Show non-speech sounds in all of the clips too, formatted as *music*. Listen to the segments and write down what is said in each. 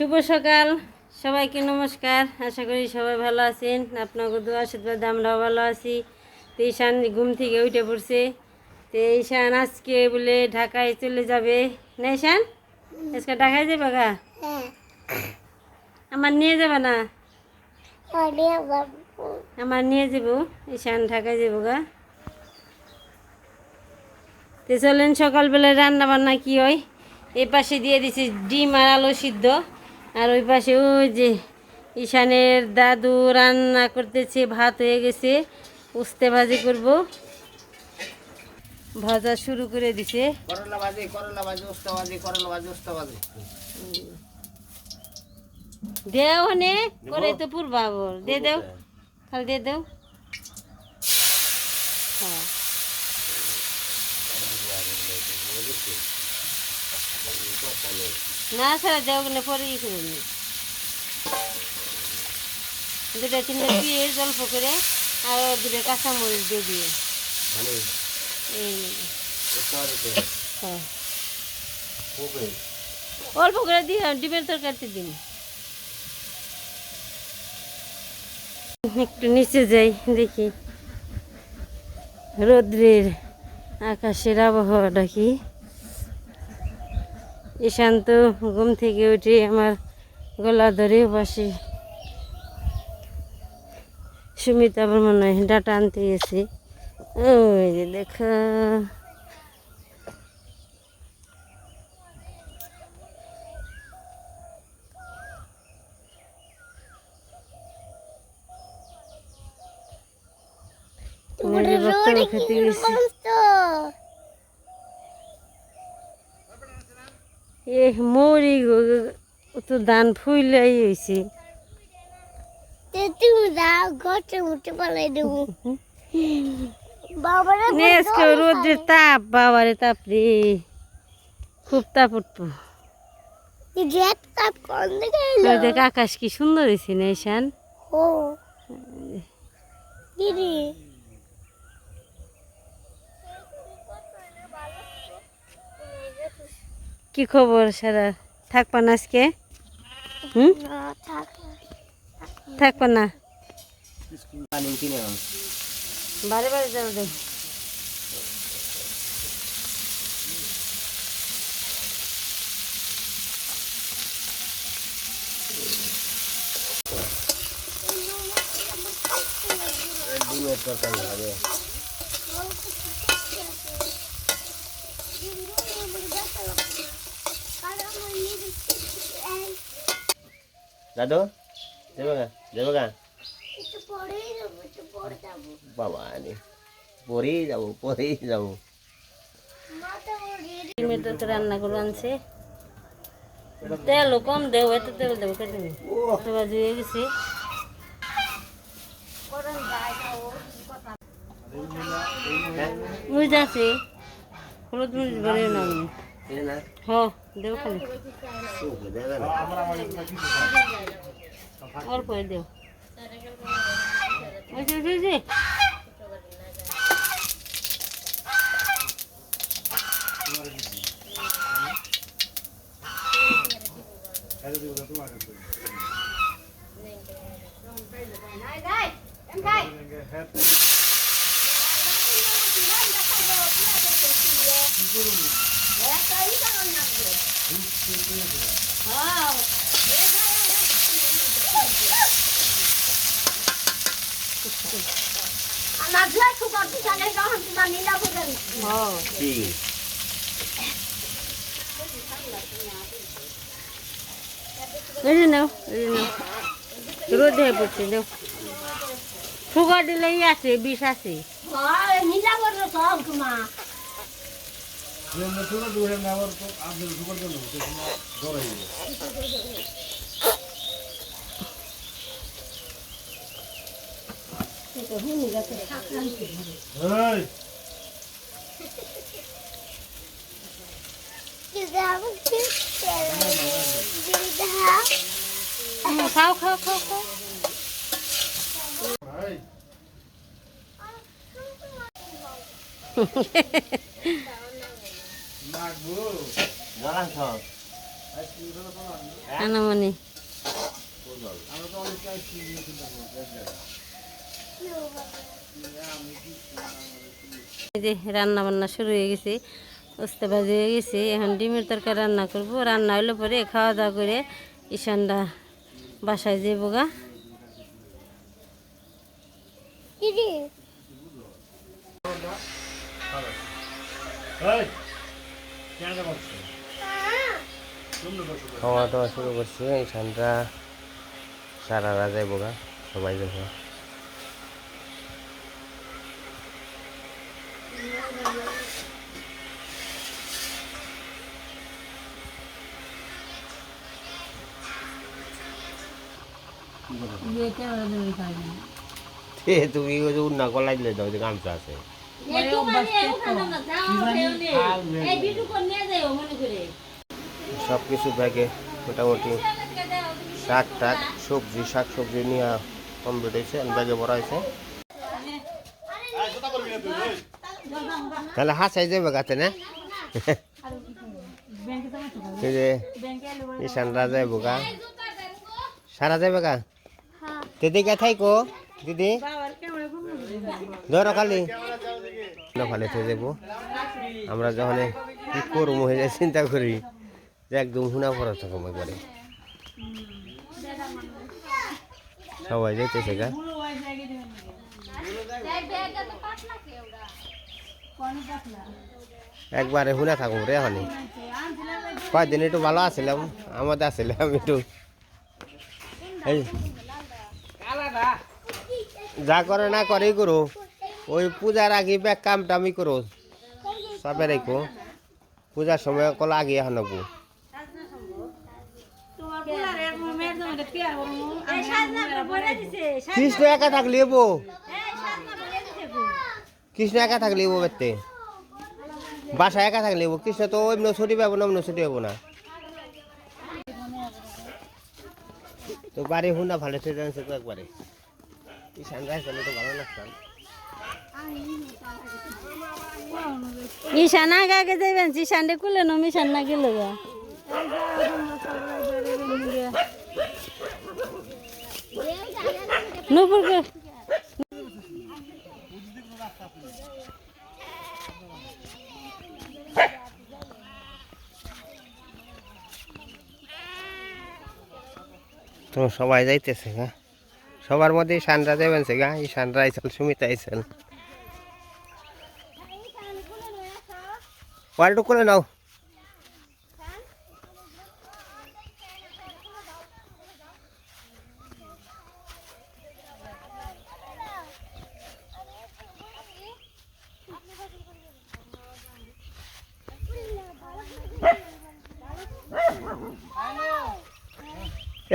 শুভ সকাল। সবাইকে নমস্কার। আশা করি সবাই ভালো আছেন। আপনাকে দু আশীর্বাদ আমরাও ভালো আছি। তো ঈশান ঘুম থেকে উঠে পড়ছে। তো ঈশান আজকে বলে ঢাকায় চলে যাবে। না ঈশান? আজকে ঢাকায় যাবে গা? হ্যাঁ। আমার নিয়ে যাবে না? আমার নিয়ে যাব। ঈশান ঢাকায় যাব গা। তো চলেন সকালবেলায় রান্না বান্না কি হয়? এই পাশে দিয়ে দিছি ডিম আর আলু সিদ্ধ। আর ওই পাশে ওই যে ঈশানের দাদু রান্না করতেছে ভাত হয়ে গেছে উস্তে ভাজি করব ভাজা শুরু করে দিছে করলা ভাজি করলা ভাজি উস্তা ভাজি করলা ভাজি উস্তা ভাজি দেও নে করে তো পুরবা বল দে দেও খালি দিয়ে দেও হ্যাঁ না ছাড়া দেও কিনা পরে ই করে নি দুটা তিনটা পেঁয়াজ অল্প করে আর দুটা কাঁচামরিচ দিয়ে দিয়ে। এই হ্যাঁ। অল্প করে দিয়ে ডিমের তরকারিতে দিন। একটু নিচে যাই দেখি। রৌদ্রের আকাশের আবহাওয়াটা কি? ঈশান্ত ঘুম থেকে উঠে আমার গলা ধরে বসে। সুমিতা আবার মনে হয় ডাটা আনতে গেছে। ওই যে দেখা। খেতে গেছি তো এ মরি তো ধান ফুইলাই হয়েছে তে তুমি দাও ঘটে মুটে পালাই দেবো। বাবারা আজকে রোদ্রের তাপ বাবারে তাপ রে খুব তাপ উঠবো। দেখ আকাশ কি সুন্দর হয়েছে না ঈশান ও কি খবর সারা? থাকবা না আজকে? হুম? না থাক থাকবা না? বারে বারে যাও দে ডিমের তরকারি হবে। দাদু দেবে গা দেবে গা। বাবা রে পরেই যাব পরেই যাব। ডিমের তো রান্না করে আনছে। তেল কম দেও এত তেল দেবো কেটে নি বাজু হয়ে গেছে। মরিচ আছে হলুদ মরিচ বেড়ে না আমি এই না হ দেও? খালি অল্প দেও ওই যে, নাও রোদ পড়ছে দেও ফুকা দিলেই আছে বিষ আছে। সব তোমার খাও খাও খাও খাও। জলাংশ *laughs* আনামনি। এই যে রান্না বান্না শুরু হয়ে গেছে ওস্তে বাজে হয়ে গেছে এখন ডিমের তরকারি রান্না করব। রান্না হইলে পরে খাওয়া দাওয়া করে ঈশানটা বাসায় যাব গা। দিদি। খাওয়া দাওয়া শুরু করছে এই ঠান্ডা সারা রাত যাইব গা সবাই এ তুমি উন্না কলাই দিলে দাও যে গামছা আছে। সব কিছু ব্যাগে মোটামুটি শাক টাক সবজি শাক সবজি নিয়ে কমপ্লিট হয়েছে ব্যাগে ভরা হয়েছে। তাহলে হাসাই যাবে গাতে না? যাইব গা সারা যাবে গা? দিদি কে থাইকো দিদি? ধরো খালি। ভালো থেকে যাব আমরা যখন কি করব হয়ে চিন্তা করি যে একদম হুনা পড়া থাকো একবারে সবাই যাইতেছে গা। একবারে হুনা থাকব রে হনি কয়দিন একটু ভালো আছিলাম, আমাদের আসছিলাম একটু। এই। যা করে না করেই করো। ওই পূজার আগে ব্যাগ কামটা আমি করো। সবে রেখো। পূজার সময় কল আগে হানবো কৃষ্ণ একা থাকলে বো কৃষ্ণ একা থাকলে বো বেতে বাসা একা থাকলে বো কৃষ্ণ তো অন্য ছুটি পাবো না, অন্য ছুটি পাবো না। তো বাড়ি হুনা ভালো তো একবারে। ঈশান রায় চলে তো ভালো লাগতাম। ঈশান আগে আগে যাইবেন কুলে নম ঈশান না গেলে গা। নুপুরকে তো সবাই যাইতেছে গা সবার মধ্যে ঈশানরা যাবেন গা ঈশানরা আইসাল, সুমিতা আইসাল। ওয়ালটু করে নাও।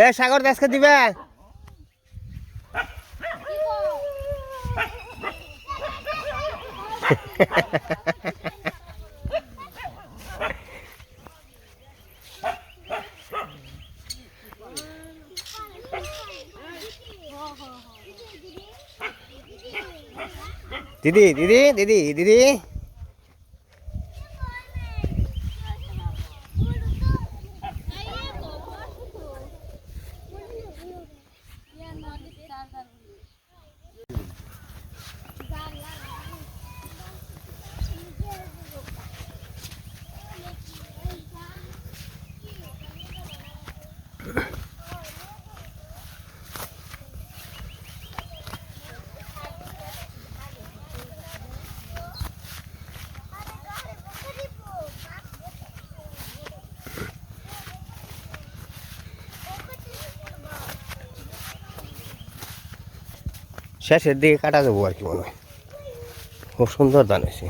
এ, সাগর দাসকে দিবে? দিদি দিদি দিদি দিদি শেষের দিকে কাটা যাব আর কি মনে হয়। খুব সুন্দর দান হয়েছে।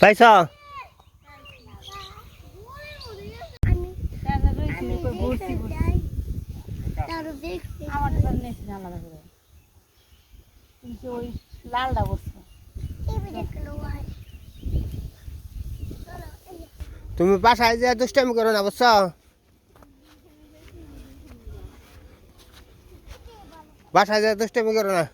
পাইছ? তারও দেখছি আমার জন্য আলাদা করে। কিন্তু ওই লালটা বসছে তুমি বাসায় যে দুষ্টামি করো না, বুঝছ? বাসায় যে দুষ্টামি করো না।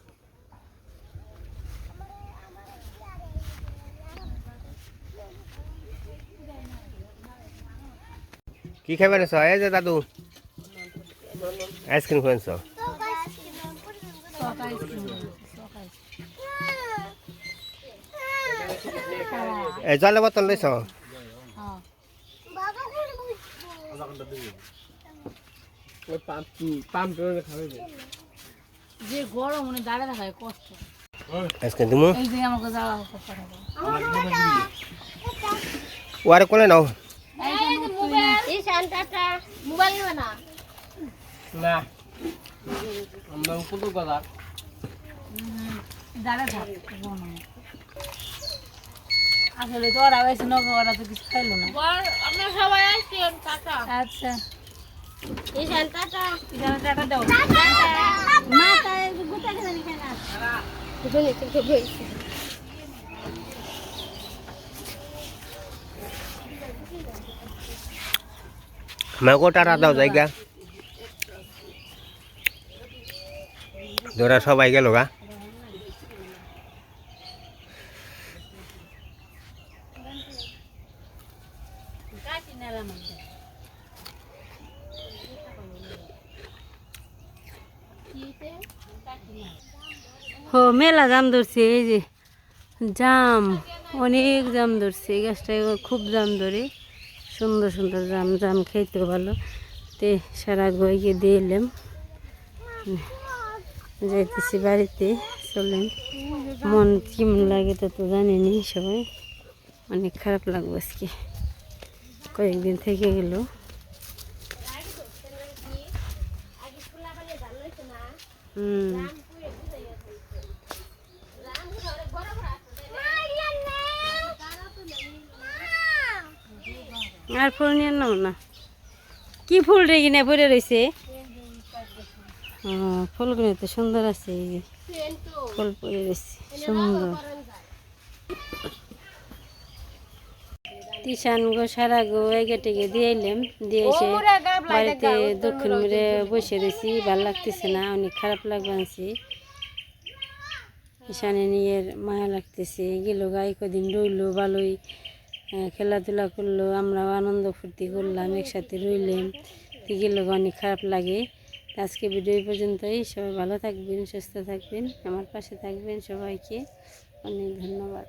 কি খাবে না এই যে দাদু। আইসক্রিম খাবেছ এই জলে বোতল লইছ যে গরম মানে দাঁড়িয়ে দেখায় কষ্ট। আইসক্রিম তুমি এই যে আমাকে যাওয়া ওয়ারে কোলে নাও। এই শান্তাটা মোবাইল নেবে না। দাঁড়িয়ে থাক। আসলে তো ওরা হয়েছে নগে ওরা তো কিছু খাইলো না। আমরা সবাই আসছেন টাটা। আচ্ছা। দাও। গুটা গেছে টাটা। দাও জায়গা। ধরা সবাই গেল গা। জাম ধরছে, এই যে জাম, অনেক জাম ধরছে, এই গাছটায় খুব জাম ধরে, সুন্দর সুন্দর জাম জাম খেতে ভালো। তে সারা গইকে দিয়ে এলাম। যাইতেছি বাড়িতে, চলেন। মন কেমন লাগে তো তো জানিনি সবাই। অনেক খারাপ লাগবে আজকে। কয়েকদিন থেকে গেল। হুম। আর ফুল নিয়ে নাও না। কি ফুল রে কিনে পড়ে রয়েছে ফুলগুলো তো সুন্দর আছে ফুল পড়ে রয়েছে সুন্দর। তিশান গো, সারা গো, এগে টেগে দিয়ে এলাম দিয়ে এসে বাড়িতে দক্ষিণ মেরে বসে রয়েছি ভালো লাগতেছে না, অনেক খারাপ লাগবানছি ঈশানে নিয়ে মায়া লাগতেছে গেল গাই কদিন রইল ভালোই। খেলাধুলা করল আমরাও আনন্দ ফুর্তি করলাম, একসাথে রইলাম। তো লোক অনেক খারাপ লাগে। আজকে ভিডিও পর্যন্তই। সবাই ভালো থাকবেন, সুস্থ থাকবেন। আমার পাশে থাকবেন সবাইকে। অনেক ধন্যবাদ।